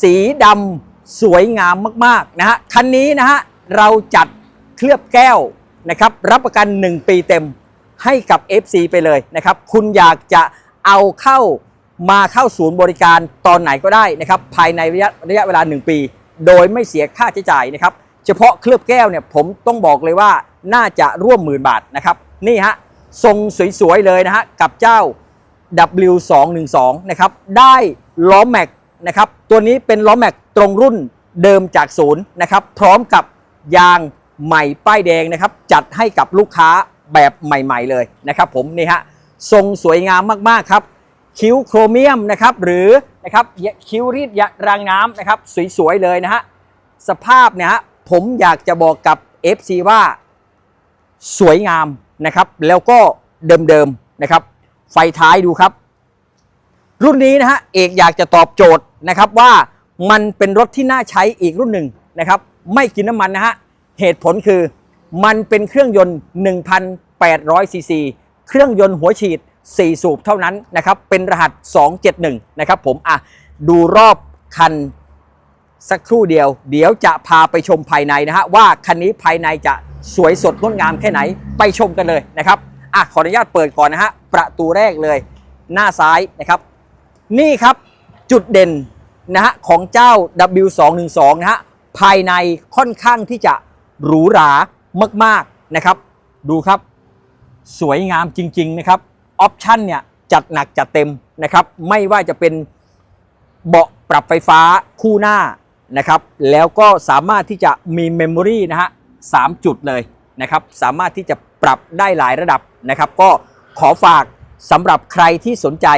สีดำสวยงามมากๆนะฮะคันนี้นะฮะเราจัดเคลือบแก้วนะครับรับประกัน 1 ปีเต็มให้กับ FC ไปเลยนะครับคุณอยากจะเอาเข้ามาเข้าศูนย์บริการตอนไหนก็ได้นะครับภายในระยะระยะเวลา 1 ปี โดยไม่เสียค่าใช้จ่ายนะครับเฉพาะเคลือบแก้วเนี่ยผมต้องบอกเลยว่าน่าจะร่วมหมื่นบาทนะครับนี่ฮะทรงสวยๆเลยนะฮะกับเจ้า W212 นะครับได้ล้อแม็ก นะครับ ตัวนี้เป็นล้อแม็กตรงรุ่นเดิมจากศูนย์นะครับ พร้อมกับยางใหม่ป้ายแดงนะครับ จัดให้กับลูกค้าแบบใหม่ ๆ เลยนะครับ ผมนี่ฮะทรงสวยงามมากๆครับ คิ้วโครเมียมนะครับหรือนะครับคิ้วรีดยะรางน้ำนะครับ สวย ๆ เลยนะฮะสภาพเนี่ยฮะผมอยากจะบอกกับ FC ว่าสวยงามนะครับ แล้วก็เดิมๆนะครับ ไฟท้ายดูครับ รุ่นนี้นะฮะเอกอยากจะตอบโจทย์นะครับว่ามันเป็นรถที่น่าใช้อีกรุ่นหนึ่งนะครับไม่กินน้ำมันนะฮะเหตุผลคือมันเป็นเครื่องยนต์ 1,800 ซีซี เครื่องยนต์หัวฉีด 4 สูบเท่านั้นนะครับ เป็นรหัส 271 นะครับผม อะ ดูรอบคันสักครู่เดียว เดี๋ยวจะพาไปชมภายในนะฮะ ว่าคันนี้ภายในจะสวยสดงดงามแค่ไหน ไปชมกันเลยนะครับ อะ ขออนุญาตเปิดก่อนนะฮะ ประตูแรกเลย หน้าซ้ายนะครับ นี่ครับจุดเด่นนะฮะของเจ้า W212 นะฮะภายในค่อนข้างที่จะหรูหรามากๆนะครับ ดูครับ สวยงามจริง ๆ นะครับออปชั่นเนี่ยจัดหนักจัดเต็มนะครับ ไม่ว่าจะเป็นเบาะปรับไฟฟ้าคู่หน้านะครับ แล้วก็สามารถที่จะมีเมมโมรีนะฮะสามจุดเลยนะครับ สามารถที่จะปรับได้หลายระดับนะครับ ก็ขอฝากสำหรับใครที่สนใจ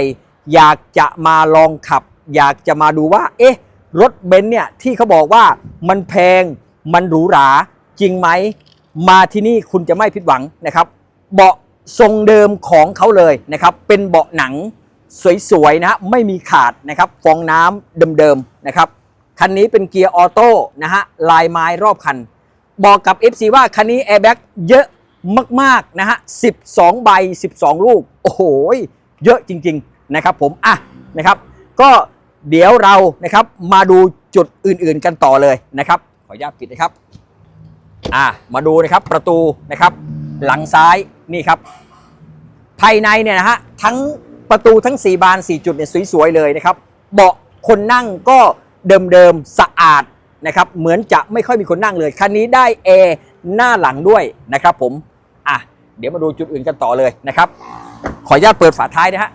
อยากจะมาลองขับ อยากจะมาดูว่า เอ๊ะ รถเบนซ์เนี่ยที่เขาบอกว่ามันแพงมันหรูหราจริงไหม มาที่นี่คุณจะไม่ผิดหวังนะครับ เบาะทรงเดิมของเขาเลยนะครับ เป็นเบาะหนังสวยๆนะฮะไม่มีขาดนะครับ ฟองน้ำเดิมๆนะครับ คันนี้เป็นเกียร์ออโต้นะฮะลายไม้รอบคัน บอกกับ FC ว่าคันนี้แอร์แบ็กเยอะมากๆนะฮะ 12 ใบ 12 ลูก โอ้โห เยอะจริง ๆ นะครับผมอะนะครับก็เดี๋ยวเรานะครับมาดูจุดอื่นๆกันต่อเลยนะครับ ขออนุญาตปิดนะครับอะมาดูนะครับประตูนะครับ หลังซ้ายนี่ครับ ภายในเนี่ยนะฮะทั้งประตูทั้ง 4 บาน 4 จุดเนี่ยสวยๆเลยนะครับ เบาะคนนั่งก็เดิมๆสะอาดนะครับเหมือนจะไม่ค่อยมีคนนั่งเลยคันนี้ได้แอร์หน้าหลังด้วยนะครับผมอะเดี๋ยวมาดูจุดอื่นกันต่อเลยนะครับ ขออนุญาตเปิดฝาท้ายนะฮะ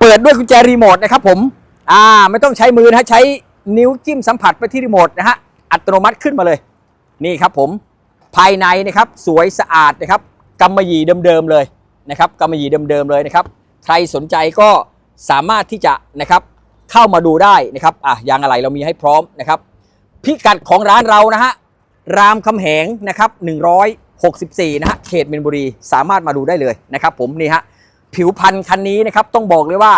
เปิดด้วยกุญแจรีโมทนะครับผมอ่าไม่ต้องใช้มือนะฮะใช้นิ้วจิ้มสัมผัสไปที่รีโมทนะฮะอัตโนมัติขึ้นมาเลยนี่ครับผมภายในนะครับสวยสะอาดนะครับกำมะหยี่เดิมๆเลยนะครับกำมะหยี่เดิมๆเลยนะครับ ใครสนใจก็สามารถที่จะนะครับเข้ามาดูได้นะครับอะยางอะไรเรามีให้พร้อมนะครับพิกัดของร้านเรานะฮะรามคำแหงนะครับ164นะฮะเขตมินบุรีสามารถมาดูได้เลยนะครับผมนี่ฮะ ผิวพันธุ์คันนี้นะครับต้องบอกเลยว่า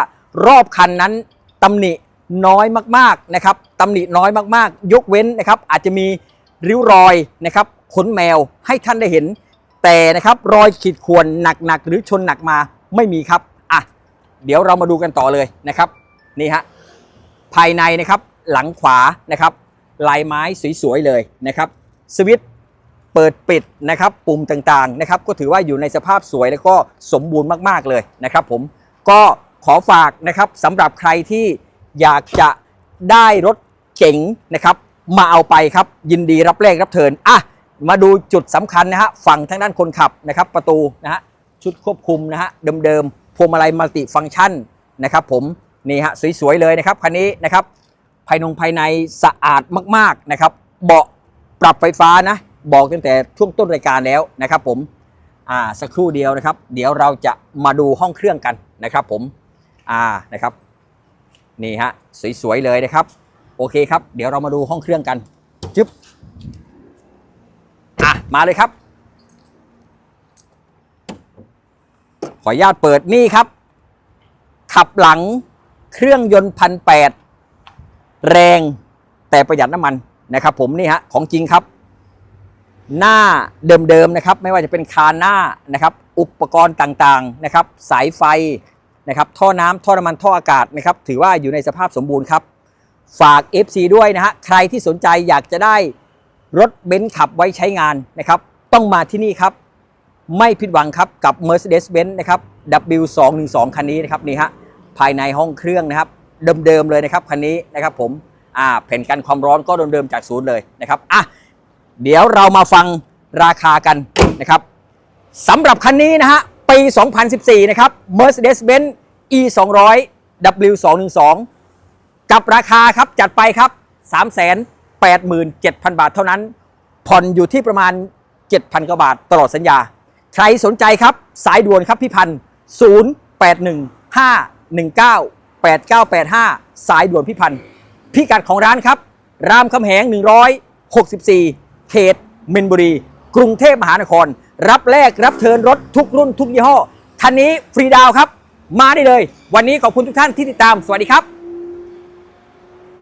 รอบคันนั้นตำหนิน้อยมากๆนะครับตำหนิน้อยมากๆ ยกเว้นนะครับอาจจะมีริ้วรอยนะครับขนแมวให้ท่านได้เห็น แต่นะครับรอยขีดข่วนหนักๆหรือชนหนักมาไม่มีครับอะเดี๋ยวเรามาดูกันต่อเลยนะครับนี่ฮะภายในนะครับหลังขวานะครับลายไม้สวยๆเลยนะครับสวิต เปิดปิดนะครับปุ่มต่างๆนะครับก็ถือว่าอยู่ในสภาพสวยแล้วก็สมบูรณ์มากๆเลยนะครับผมก็ขอฝากนะครับสำหรับใครที่อยากจะได้รถเก๋งนะครับมาเอาไปครับยินดีรับแรกรับเทินอะมาดูจุดสำคัญนะฮะฝั่งทางด้านคนขับนะครับประตูนะฮะชุดควบคุมนะฮะเดิมๆพวงมาลัยมัลติฟังก์ชันนะครับผมนี่ฮะสวยๆเลยนะครับคันนี้นะครับภายนงภายในสะอาดมากๆนะครับเบาะปรับไฟฟ้านะ บอกตั้งแต่ช่วงต้นรายการแล้วนะครับผมอ่าสักครู่เดียวนะครับ เดี๋ยวเราจะมาดูห้องเครื่องกันนะครับผมอ่านะครับนี่ฮะสวยๆเลยนะครับ โอเคครับ เดี๋ยวเรามาดูห้องเครื่องกันจึ๊บอะมาเลยครับ ขออนุญาตเปิดนี่ครับ ขับหลังเครื่องยนต์พันแปดแรงแต่ประหยัดน้ำมันนะครับผมนี่ฮะของจริงครับ หน้าเดิมๆนะครับ ไม่ว่าจะเป็นคานหน้านะครับ อุปกรณ์ต่างๆนะครับ สายไฟนะครับ ท่อน้ำท่อน้ำมันท่ออากาศนะครับ ถือว่าอยู่ในสภาพสมบูรณ์ครับ ฝาก FC ด้วยนะฮะใครที่สนใจอยากจะได้รถเบนซ์ขับไว้ใช้งานนะครับ ต้องมาที่นี่ครับ ไม่ผิดหวังครับกับ Mercedes-Benz นะครับ W212 คันนี้นะครับนี่ฮะภายในห้องเครื่องนะครับ เดิมๆเลยนะครับคันนี้นะครับ ผมอ่าแผ่นกันความร้อนก็เดิมๆจากศูนย์เลยนะครับอะ เดี๋ยวเรามาฟังราคากันนะครับสำหรับคันนี้นะฮะ ปี 2014 นะครับ Mercedes-Benz E 200 W212 กับราคาครับจัดไปครับ 387,000 บาทเท่านั้น ผ่อนอยู่ที่ประมาณ 7,000 กว่าบาทตลอดสัญญา ใครสนใจครับ สายด่วนครับพี่พันธ์0815198985 สายด่วนพี่พันธ์พิกัดของร้านครับ รามคำแหง 164 เขตมินบุรี กรุงเทพมหานคร รับแลกรับเทินรถทุกรุ่นทุกยี่ห้อ คันนี้ฟรีดาวครับ มาได้เลย วันนี้ขอบคุณทุกท่านที่ติดตาม สวัสดีครับ